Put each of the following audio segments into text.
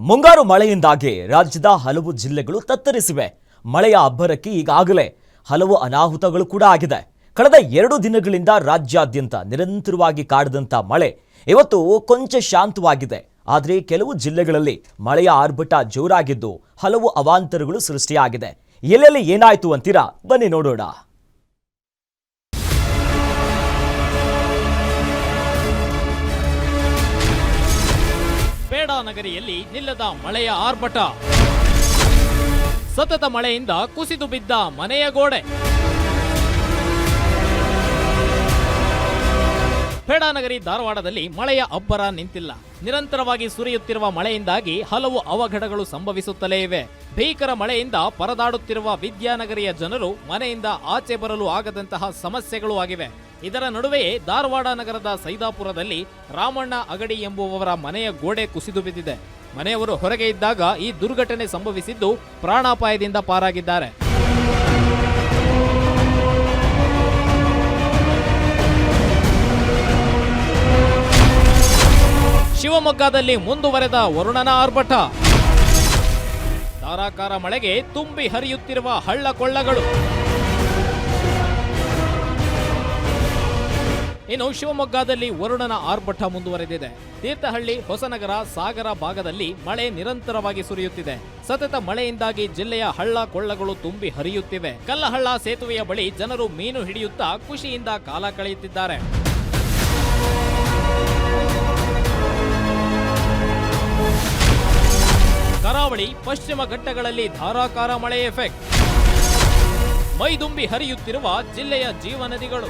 ಮುಂಗಾರು ಮಳೆಯಿಂದಾಗಿ ರಾಜ್ಯದ ಹಲವು ಜಿಲ್ಲೆಗಳು ತತ್ತರಿಸಿವೆ. ಮಳೆಯ ಅಬ್ಬರಕ್ಕೆ ಈಗಾಗಲೇ ಹಲವು ಅನಾಹುತಗಳು ಕೂಡ ಆಗಿದೆ. ಕಳೆದ ಎರಡು ದಿನಗಳಿಂದ ರಾಜ್ಯಾದ್ಯಂತ ನಿರಂತರವಾಗಿ ಕಾಡದಂತ ಮಳೆ ಇವತ್ತು ಕೊಂಚ ಶಾಂತವಾಗಿದೆ. ಆದರೆ ಕೆಲವು ಜಿಲ್ಲೆಗಳಲ್ಲಿ ಮಳೆಯ ಆರ್ಭಟ ಜೋರಾಗಿದ್ದು ಹಲವು ಅವಾಂತರಗಳು ಸೃಷ್ಟಿಯಾಗಿದೆ. ಎಲ್ಲೆಲ್ಲಿ ಏನಾಯ್ತು ಅಂತೀರಾ? ಬನ್ನಿ ನೋಡೋಣ. ಪೇಡಾ ನಗರಿಯಲ್ಲಿ ನಿಲ್ಲದ ಮಳೆಯ ಆರ್ಭಟ. ಸತತ ಮಳೆಯಿಂದ ಕುಸಿದು ಬಿದ್ದ ಮನೆಯ ಗೋಡೆ. ಪೇಡಾನಗರಿ ಧಾರವಾಡದಲ್ಲಿ ಮಳೆಯ ಅಬ್ಬರ ನಿಂತಿಲ್ಲ. ನಿರಂತರವಾಗಿ ಸುರಿಯುತ್ತಿರುವ ಮಳೆಯಿಂದಾಗಿ ಹಲವು ಅವಘಡಗಳು ಸಂಭವಿಸುತ್ತಲೇ ಇವೆ. ಭೀಕರ ಮಳೆಯಿಂದ ಪರದಾಡುತ್ತಿರುವ ವಿದ್ಯಾನಗರಿಯ ಜನರು ಮನೆಯಿಂದ ಆಚೆ ಬರಲು ಆಗದಂತಹ ಸಮಸ್ಯೆಗಳು ಆಗಿವೆ. ಇದರ ನಡುವೆಯೇ ಧಾರವಾಡ ನಗರದ ಸೈದಾಪುರದಲ್ಲಿ ರಾಮಣ್ಣ ಅಗಡಿ ಎಂಬುವವರ ಮನೆಯ ಗೋಡೆ ಕುಸಿದು ಬಿದ್ದಿದೆ. ಮನೆಯವರು ಹೊರಗೆ ಇದ್ದಾಗ ಈ ದುರ್ಘಟನೆ ಸಂಭವಿಸಿದ್ದು ಪ್ರಾಣಾಪಾಯದಿಂದ ಪಾರಾಗಿದ್ದಾರೆ. ಶಿವಮೊಗ್ಗದಲ್ಲಿ ಮುಂದುವರೆದ ವರುಣನ ಆರ್ಭಟ. ಧಾರಾಕಾರ ಮಳೆಗೆ ತುಂಬಿ ಹರಿಯುತ್ತಿರುವ ಹಳ್ಳ ಕೊಳ್ಳಗಳು ಇನ್ನು ಶಿವಮೊಗ್ಗದಲ್ಲಿ ವರುಣನ ಆರ್ಭಟ ಮುಂದುವರೆದಿದೆ. ತೀರ್ಥಹಳ್ಳಿ, ಹೊಸನಗರ, ಸಾಗರ ಭಾಗದಲ್ಲಿ ಮಳೆ ನಿರಂತರವಾಗಿ ಸುರಿಯುತ್ತಿದೆ. ಸತತ ಮಳೆಯಿಂದಾಗಿ ಜಿಲ್ಲೆಯ ಹಳ್ಳ ಕೊಳ್ಳಗಳು ತುಂಬಿ ಹರಿಯುತ್ತಿವೆ. ಕಲ್ಲಹಳ್ಳ ಸೇತುವೆಯ ಬಳಿ ಜನರು ಮೀನು ಹಿಡಿಯುತ್ತಾ ಖುಷಿಯಿಂದ ಕಾಲ ಕಳೆಯುತ್ತಿದ್ದಾರೆ. ಕರಾವಳಿ, ಪಶ್ಚಿಮ ಘಟ್ಟಗಳಲ್ಲಿ ಧಾರಾಕಾರ ಮಳೆ ಎಫೆಕ್ಟ್. ಮೈದುಂಬಿ ಹರಿಯುತ್ತಿರುವ ಜಿಲ್ಲೆಯ ಜೀವನದಿಗಳು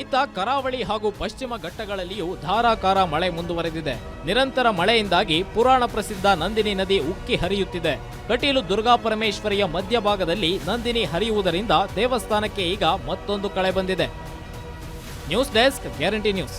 ಇತ್ತ ಕರಾವಳಿ ಹಾಗೂ ಪಶ್ಚಿಮ ಘಟ್ಟಗಳಲ್ಲಿಯೂ ಧಾರಾಕಾರ ಮಳೆ ಮುಂದುವರೆದಿದೆ. ನಿರಂತರ ಮಳೆಯಿಂದಾಗಿ ಪುರಾಣ ಪ್ರಸಿದ್ಧ ನಂದಿನಿ ನದಿ ಉಕ್ಕಿ ಹರಿಯುತ್ತಿದೆ. ಕಟೀಲು ದುರ್ಗಾ ಪರಮೇಶ್ವರಿಯ ಮಧ್ಯಭಾಗದಲ್ಲಿ ನಂದಿನಿ ಹರಿಯುವುದರಿಂದ ದೇವಸ್ಥಾನಕ್ಕೆ ಈಗ ಮತ್ತೊಂದು ಕಳೆ ಬಂದಿದೆ. News desk guarantee news.